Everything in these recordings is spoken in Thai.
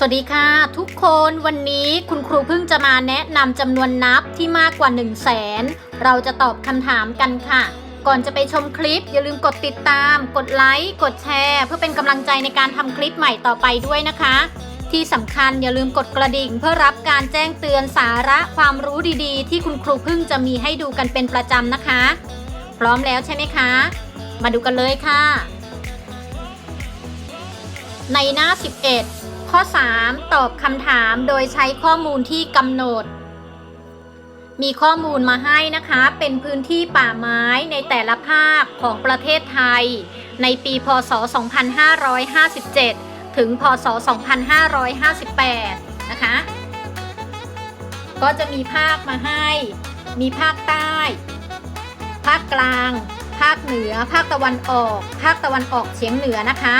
สวัสดีค่ะ ทุกคนวันนี้คุณครูเพิ่งจะมาแนะนำจำนวนนับที่มากกว่า 1 0 0 0 0แสนเราจะตอบคำถามกันค่ะ ก่อนจะไปชมคลิป อย่าลืมกดติดตาม กดไลค์กดแชร์ เพื่อเป็นกำลังใจในการทำคลิปใหม่ต่อไปด้วยนะคะ ที่สำคัญอย่าลืมกดกระดิ่ง เพื่อรับการแจ้งเตือนสาระความรู้ดีๆ ที่คุณครูเพิ่งจะมีให้ดูกันเป็นประจำนะคะ พร้อมแล้วใช่ไหมคะ มาดูกันเลยค่ะ ในหน้า 11 ข้อ 3 ตอบคำถามโดยใช้ข้อมูลที่กำหนด มีข้อมูลมาให้นะคะ เป็นพื้นที่ป่าไม้ในแต่ละภาคของประเทศไทย ในปีพศ 2557 ถึงพศ 2558 นะคะ ก็จะมีภาคมาให้ มีภาคใต้ ภาคกลาง ภาคเหนือ ภาคตะวันออก ภาคตะวันออกเฉียงเหนือนะคะ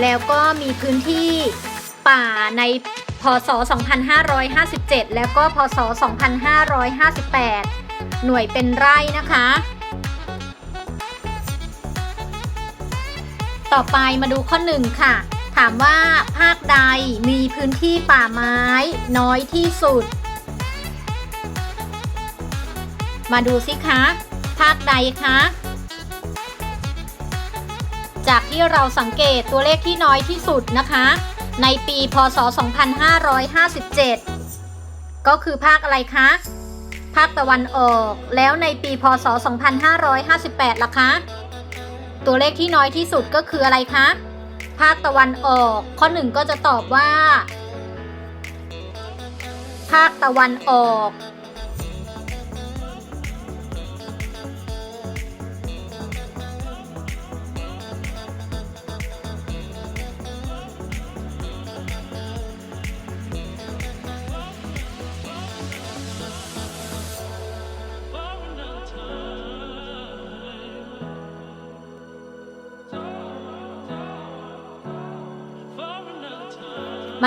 แล้วก็มีพื้นที่ป่าในพศ 2557 แล้วก็พศ 2558 หน่วยเป็นไร่นะคะ ต่อไปมาดูข้อ 1 ค่ะ ถามว่าภาคใดมีพื้นที่ป่าไม้น้อยที่สุด มาดูสิคะ ภาคใดคะ ที่เราสังเกตตัวเลขที่น้อยที่สุดนะคะ ในปีพศ 2557 ก็คือภาคอะไรคะ ภาคตะวันออก แล้วในปีพศ 2558ล่ะคะ ตัวเลขที่น้อยที่สุดก็คืออะไรคะ ภาคตะวันออก ข้อหนึ่งก็จะตอบว่า ภาคตะวันออก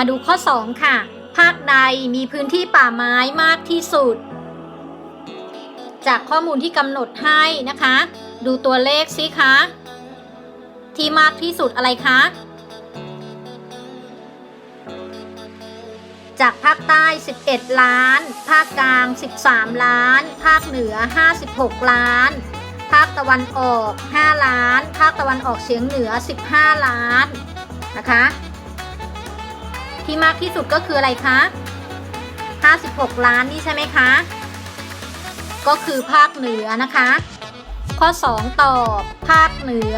มาดูข้อ 2 ค่ะ ภาคใดมีพื้นที่ป่าไม้มากที่สุด จากข้อมูลที่กำหนดให้นะคะ ดูตัวเลขสิคะ ที่มากที่สุดอะไรคะ จากภาคใต้ 11 ล้าน ภาคกลาง 13 ล้าน ภาคเหนือ 56 ล้านภาคตะวันออก 5 ล้าน ภาคตะวันออกเฉียงเหนือ 15 ล้าน นะคะ ที่มากที่สุดก็คืออะไรคะ 56 ล้านนี่ใช่ไหมคะ ก็คือภาคเหนือนะคะ ข้อ 2 ตอบภาคเหนือ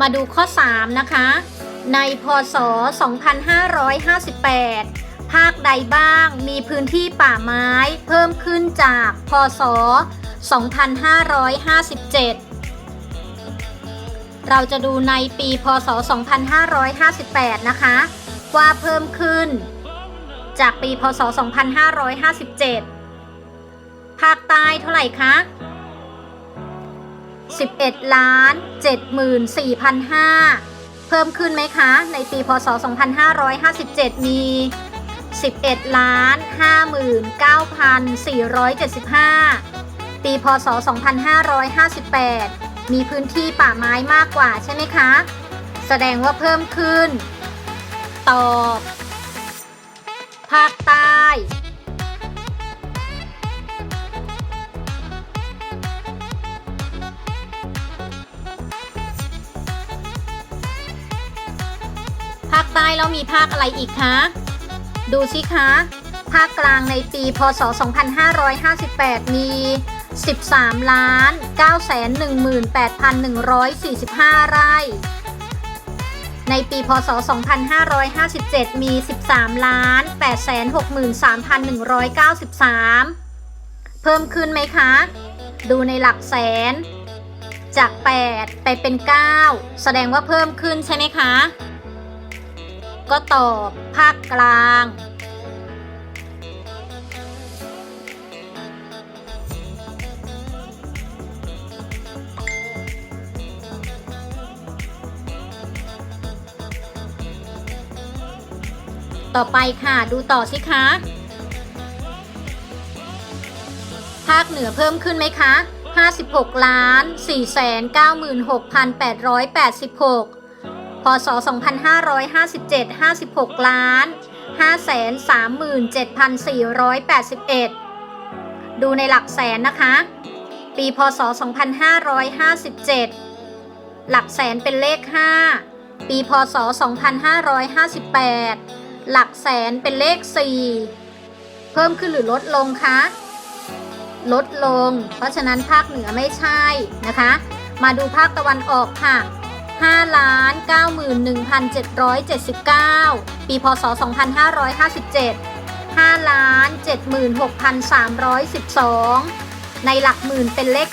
มาดูข้อ 3 นะคะ ในพศ 2558 ภาคใดบ้างมีพื้นที่ป่าไม้เพิ่มขึ้นจากพศ 2557 เราจะดูในปีพศ 2558 นะคะ ว่าเพิ่มขึ้น จากปีพศ 2557 ภาคใต้เท่าไหร่คะ 11ล้าน74,500เพิ่มขึ้นไหมคะ ในปีพศ 2557 มี 11ล้าน59,475 ปีพศ 2558 มีพื้นที่ป่าไม้มากกว่าใช่ไหมคะ แสดงว่าเพิ่มขึ้น ตอบ ภาคใต้าคใต้แล้วมีภาคอะไรอีกคะ ดูสิคะ ภาคกลางในปีพศ 2558 มี 13ล้าน918,145 ไร่ ในปีพศ 2557 มี 13ล้าน863,193 เพิ่มขึ้นไหมคะ ดูในหลักแสนจาก 8 ไปเป็น 9 แสดงว่าเพิ่มขึ้นใช่ไหมคะ ก็ตอบ ภาคกลาง ต่อไปค่ะดูต่อสิคะ ภาคเหนือเพิ่มขึ้นไหมคะ 56ล้าน496,886 พศ 2557 56 ล้าน 537,481 ดูในหลักแสนนะคะ ปีพศ 2557 หลักแสนเป็นเลข 5 ปีพศ 2558 หลักแสนเป็นเลข 4 เพิ่มขึ้นหรือลดลงคะ ลดลง เพราะฉะนั้นภาคเหนือไม่ใช่นะคะ มาดูภาคตะวันออกค่ะ 5ล้าน91,779 ปีพศ 2557 5ล้าน76,312 ในหลักหมื่นเป็นเลข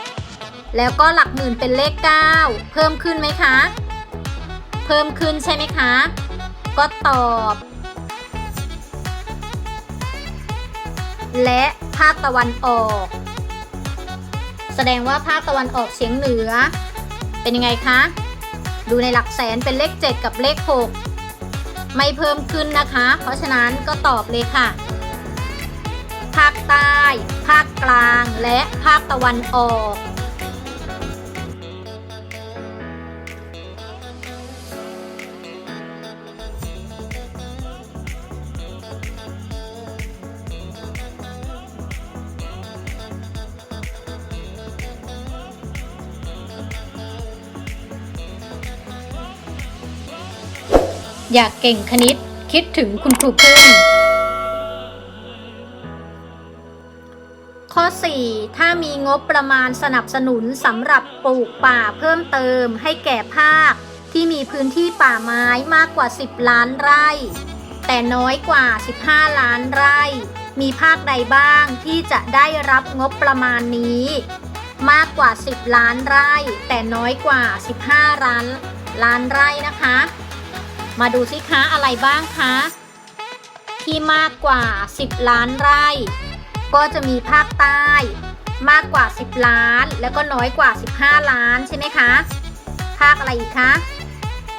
7 แล้วก็หลักหมื่นเป็นเลข 9 เพิ่มขึ้นไหมคะ เพิ่มขึ้นใช่ไหมคะ ก็ตอบ และภาคตะวันออก แสดงว่าภาคตะวันออกเฉียงเหนือ เป็นยังไงคะ ดูในหลักแสนเป็นเลข 7 กับเลข 6 ไม่เพิ่มขึ้นนะคะ เพราะฉะนั้นก็ตอบเลยค่ะ ภาคใต้ ภาคกลาง และภาคตะวันออก อยากเก่งคณิต คิดถึงคุณครูพึ่ง ข้อ 4 ถ้ามีงบประมาณสนับสนุนสำหรับปลูกป่าเพิ่มเติมให้แก่ภาค ที่มีพื้นที่ป่าไม้มากกว่า 10 ล้านไร่ แต่น้อยกว่า 15 ล้านไร่ มีภาคใดบ้างที่จะได้รับงบประมาณนี้ มากกว่า 10 ล้านไร่ แต่น้อยกว่า 15 ล้านล้านไร่นะคะ มาดูสิคะอะไรบ้างคะที่มากกว่า 10 ล้านไร่ ก็จะมีภาคใต้ มากกว่า 10 ล้าน แล้วก็น้อยกว่า 15 ล้านใช่ไหมคะ ภาคอะไรอีกคะ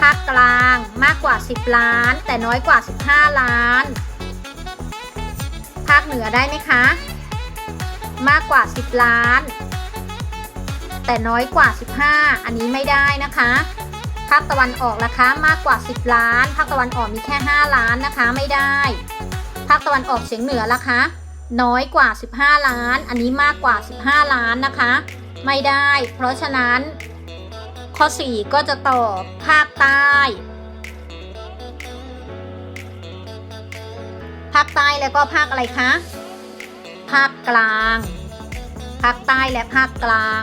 ภาคกลางมากกว่า 10 ล้าน แต่น้อยกว่า 15 ล้าน ภาคเหนือได้ไหมคะ มากกว่า 10 ล้าน แต่น้อยกว่า 15 อันนี้ไม่ได้นะคะาคตะวันออกนะคะมากกว่า 10 ล้าน ภาคตะวันออกมีแค่ 5 ล้านนะคะไม่ได้ ภาคตะวันออกเฉียงเหนือล่ะคะน้อยกว่า 15 ล้าน อันนี้มากกว่า 15 ล้านนะคะ ไม่ได้ เพราะฉะนั้น ข้อ 4 ก็จะตอบภาคใต้ ภาคใต้แล้วก็ภาคอะไรคะ ภาคกลาง ภาคใต้และภาคกลาง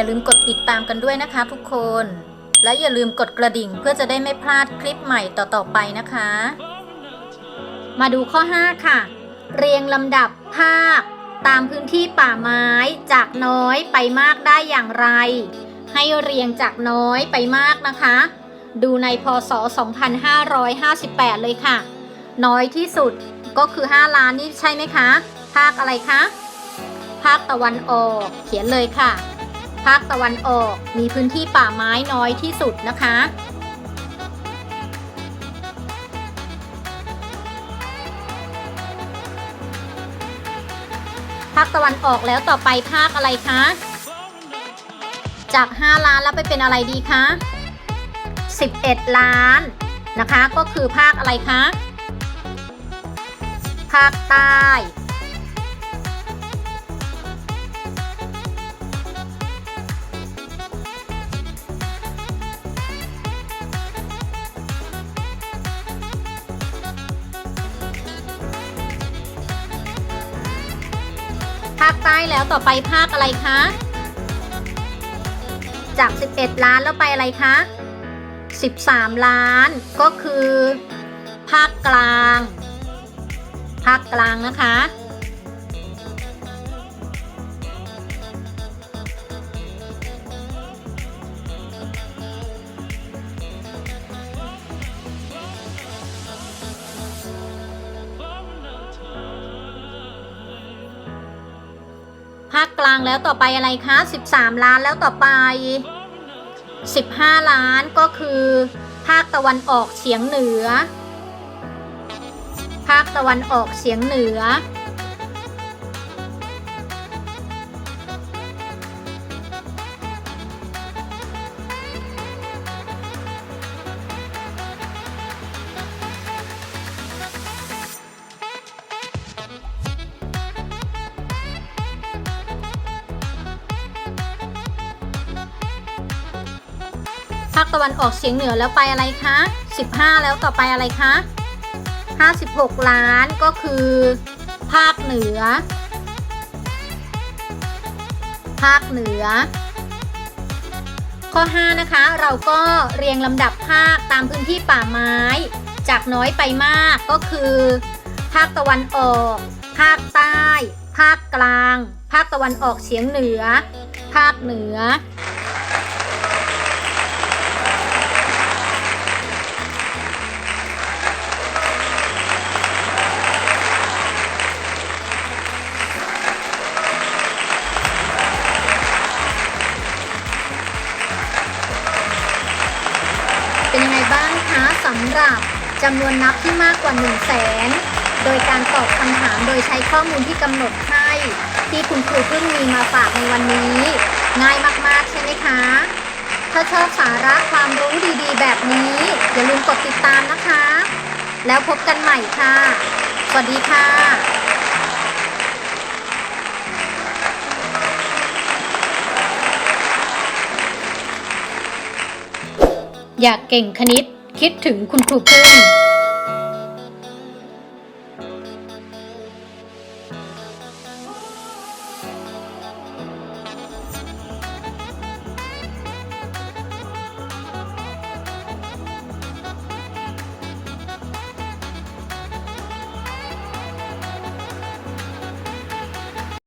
อย่าลืมกดติดตามกันด้วยนะคะทุกคน และอย่าลืมกดกระดิ่งเพื่อจะได้ไม่พลาดคลิปใหม่ต่อๆไปนะคะ มาดูข้อ 5 ค่ะ เรียงลำดับภาค ตามพื้นที่ป่าไม้จากน้อยไปมากได้อย่างไร ให้เรียงจากน้อยไปมากนะคะ ดูในพศ 2558 เลยค่ะ น้อยที่สุดก็คือ 5 ล้านนี่ใช่ไหมคะ ภาคอะไรคะ ภาคตะวันออกเขียนเลยค่ะ ภาคตะวันออกมีพื้นที่ป่าไม้น้อยที่สุดนะคะ ภาคตะวันออกแล้วต่อไปภาคอะไรคะ จาก 5 ล้านแล้วไปเป็นอะไรดีคะ 11 ล้านนะคะ ก็คือภาคอะไรคะ ภาคใต้ ภาคใต้แล้วต่อไปภาคอะไรคะ จาก 11 ล้านแล้วไปอะไรคะ 13 ล้าน ก็คือ ภาคกลาง ภาคกลางนะคะาคกลางแล้วต่อไปอะไรคะ 13 ล้านแล้วต่อไป 15 ล้านก็คือ ภาคตะวันออกเฉียงเหนือ ภาคตะวันออกเฉียงเหนือ ตะวันออกเฉียงเหนือแล้วไปอะไรคะ 15 แล้วต่อไปอะไรคะ 56 ล้านก็คือ ภาคเหนือ ภาคเหนือ ข้อ 5 นะคะ เราก็เรียงลำดับภาคตามพื้นที่ป่าไม้ จากน้อยไปมากก็คือ ภาคตะวันออก ภาคใต้ ภาคกลาง ภาคตะวันออกเฉียงเหนือ ภาคเหนือำหรับจำนวนนับที่มากกว่า 1 0 0 0 0แสนโดยการตอบคำถามโดยใช้ข้อมูลที่กำหนดให้ ที่คุณครูเพิ่งมีมาฝากในวันนี้ ง่ายมากๆใช่ไหมคะ ถ้าชอบสาระความรู้ดีๆ แบบนี้ อย่าลืมกดติดตามนะคะ แล้วพบกันใหม่ค่ะ สวัสดีค่ะอยากเก่งคณิต คิดถึงคุณครูพึ่ง